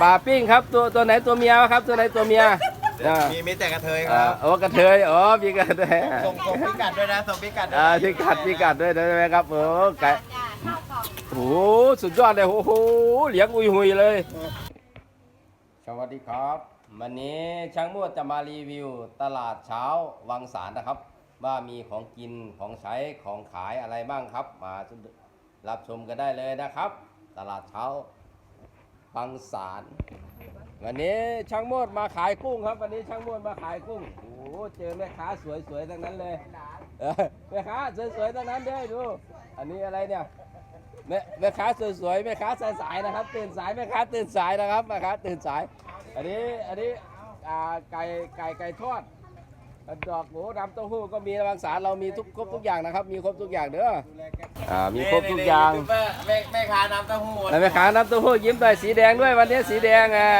ปลาปิ้งครับตัวตัวไหนตัวเมียวะครับ ตัวไหนตัวเมียอ่ามีมีแต่กระเทยคอ่ารับโอ้กระเทยอ๋อมีกระเทยส่งส่งพิกัดด้วยนะส่งพิกัดด้วยอ่าพิกัดพิกัดด้วยได้ไหมครับโอ้ไก่โอ้โหสุดยอดเลยโอ้โหเหลียงอุยหุยเลย สวัสดีครับ วันนี้ช่างมวดจะมารีวิวตลาดเช้าวังสารนะครับ ว่ามีของกินของใช้ของขายอะไรบ้างครับ มารับชมกันได้เลยนะครับ ตลาดเช้า วังสารวันนี้ช่างมวดมาขายกุ้งครับ วันนี้ช่างมวดมาขายกุ้งโอ้โหเจอแม่ค้าสวยๆทั้งนั้นเลยเออแม่ค้าสวยๆทั้งนั้นเด้ดู อันนี้อะไรเนี่ยแม่แม่ค้าสวยๆแม่ค้าสายๆนะครับ ตื่นสายแม่ค้าตื่นสายนะครับแม่ค้าตื่นสาย อันนี้อันนี้อ่าไก่ไก่ไก่ทอด ดอกหมูดำเต้าหู้ก็มีบางสารเรามีทุกครบทุกอย่างนะครับ มีครบทุกอย่างเด้ออ่ามีครบทุกอย่างนี่นี่นี่แม่แม่ค้าน้ำเต้าหู้แล้วแม่ค้าน้ำเต้าหู้ยิ้มด้วยสีแดงด้วยวันนี้สีแดงอ่า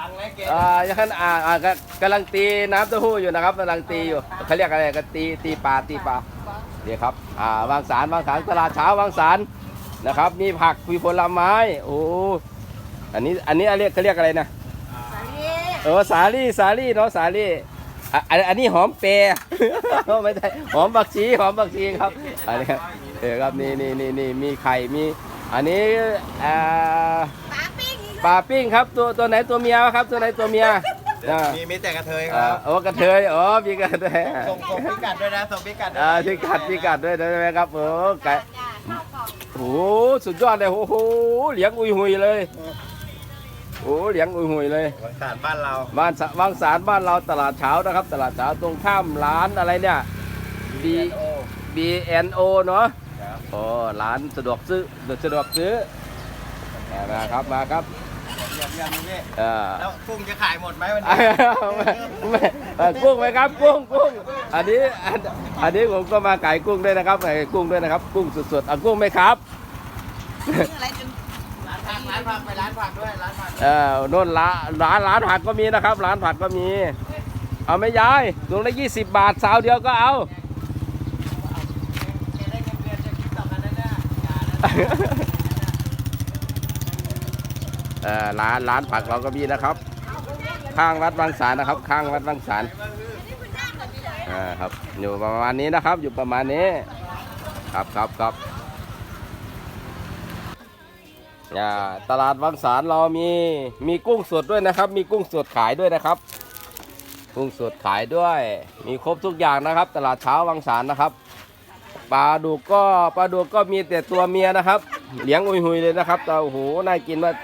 ดังไหมเกอ่ายังอ่าอ่ากำกำลังตีน้ำเต้าหู้อยู่นะครับกำลังตีอยู่เขาเรียกอะไรกันตีตีปลาตีปลาเดี๋ยวครับอ่าบางสารบางสารตลาดเช้าบางสารนะครับ มีผักมีผลไม้โอ้อันนี้อันนี้เรียกเขาเรียกอะไรนะเออสาลี่สาลี่เนาะสาลี่ อะอันอันนี้หอมเปรย์ ไม่ใช่หอมบักชีหอมบักชีครับอันนี้ครับเออครับนี่นี่นี่นี่มีไข่มี อันนี้อ่าปลาปิ้งปลาปิ้งครับตัวตัวไหนตัวเมียวะครับ ตัวไหนตัวเมียอ่ามีมีแต่กระเทยคอ่ารับโอ้กระเทยอ๋อมีกระเทยส่งส่งพิกัดด้วยนะส่งพิกัดด้วยอ่าพิกัดพิกัดด้วยได้ไหมครับโอ้ไก่ จ้าข้าวกล่องโอ้โหสุดยอดเลยโอ้โหเหลียงอุยหุยเลย โอ้เหลียงอุยหุยเลย วังสารบ้านเราบ้านสะวังสารบ้านเราตลาดเช้านะครับ ตลาดเช้าตรงข้ามร้านอะไรเนี่ย B B N O เนาะครับ โอ้ร้านสะดวกซื้อสะดวกซื้อมาครับมาครับเยี่ยมเยี่ยมพี่เอ่าแล้วกุ้งจะขายหมดไหมวันไม่นี้ไม่เอ่อกุ้งไหมครับกุ้งกุ้งอันนี้อันอันนี้ผมก็มาขายกุ้งด้วยนะครับขายกุ้งด้วยนะครับ กุ้งสดๆเอากุ้งไหมครับอะไรจน ร้านผักร้านผักไปร้านผักด้วยร้านผักเออโน่นร้านร้านร้านผักก็มีนะครับ ร้านผักก็มี เอาไหม่ยายถุงละยี่สิบบาทสาวเดียวก็เอา แกได้เงินเดือนจะคิดต่อกันนะเนี่ยอย่านะเออร้านร้านผักเราก็มีนะครับ ข้างวัดบางสารนะครับ ข้างวัดบางสารอ่าครับ อยู่ประมาณนี้นะครับ อยู่ประมาณนี้ ครับครับครับ อ่าตลาดบางสารเรามีมีกุ้งสดด้วยนะครับ มีกุ้งสดขายด้วยนะครับ กุ้งสดขายด้วย มีครบทุกอย่างนะครับ ตลาดเช้าบางสารนะครับปลาดุกก็ปลาดุกก็มีแต่ตัวเมียนะครับ เลี้ยงอุยหุยเลยนะครับแต่โอ้โหน่ากินมาก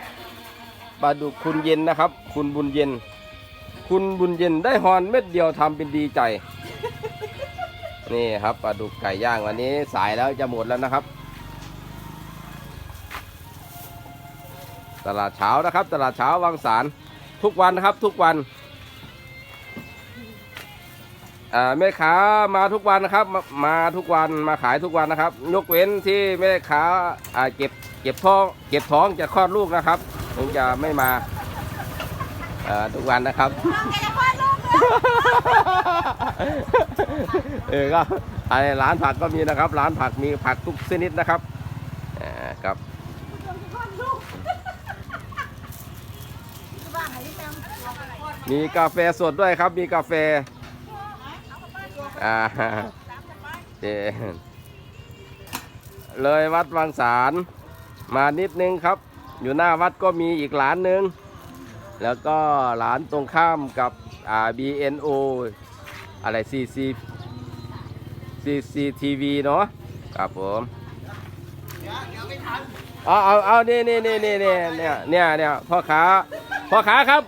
ปลาดุกคุณเย็นนะครับ คุณบุญเย็น คุณบุญเย็นได้ฮอนเม็ดเดียวทำเป็นดีใจ นี่ครับปลาดุกไก่ย่างวันนี้สายแล้วจะหมดแล้วนะครับ ตลาดเช้านะครับ ตลาดเช้าวังสารทุกวันนะครับทุกวันแม่ค้ามาทุกวันนะครับมามาทุกวันมาขายทุกวันนะครับ ยกเว้นที่แม่ค้าเก็บเก็บท้อง เก็บท้องจะคลอดลูกนะครับคงจะไม่มาทุกวันนะครับน้อแลอดลูกเลยเออก็ไอร้านผักก็มีนะครับ ร้านผักมีผักทุกชนิดนะครับอ่อครับ คลอดลูกบ้านไหนที่แมีกาแฟสดด้วยครับ มีกาแฟ อ่าเจเลยวัดวังสารมานิดนึงครับ อยู่หน้าวัดก็มีอีกร้านหนึ่งแล้วก็ร้านตรงข้ามกับอ่า BNO อะไร CC CCTV เนาะครับผมเอาเอาเอานี่นี่นี่นี่นี่เนี่ยเนี่ยเนี่ยพ่อค้า พ่อค้าครับ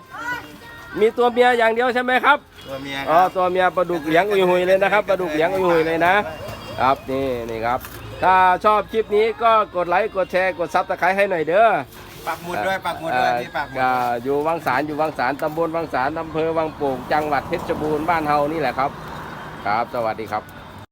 มีตัวเมียอย่างเดียวใช่ไหมครับตัวเมียคอ๋อรับตัวเมียปลาดุกเหลียงอุยหุยเลยนะครับปลาดุกเหลียงอุยหุยเลยนะครับนี่นี่ครับ ถ้าชอบคลิปนี้ก็กดไลค์กดแชร์กดซับสไครต์ให้หน่อยเด้อปักหมุดด้วยปักหมุดด้วยนี่ปักหมุดเอ่ออยู่วังสารอยู่วังสารตำบลวังสารอำเภอวังโป่งจังหวัดเพชรบูรณ์บ้านเฮานี่แหละครับ ครับ สวัสดีครับ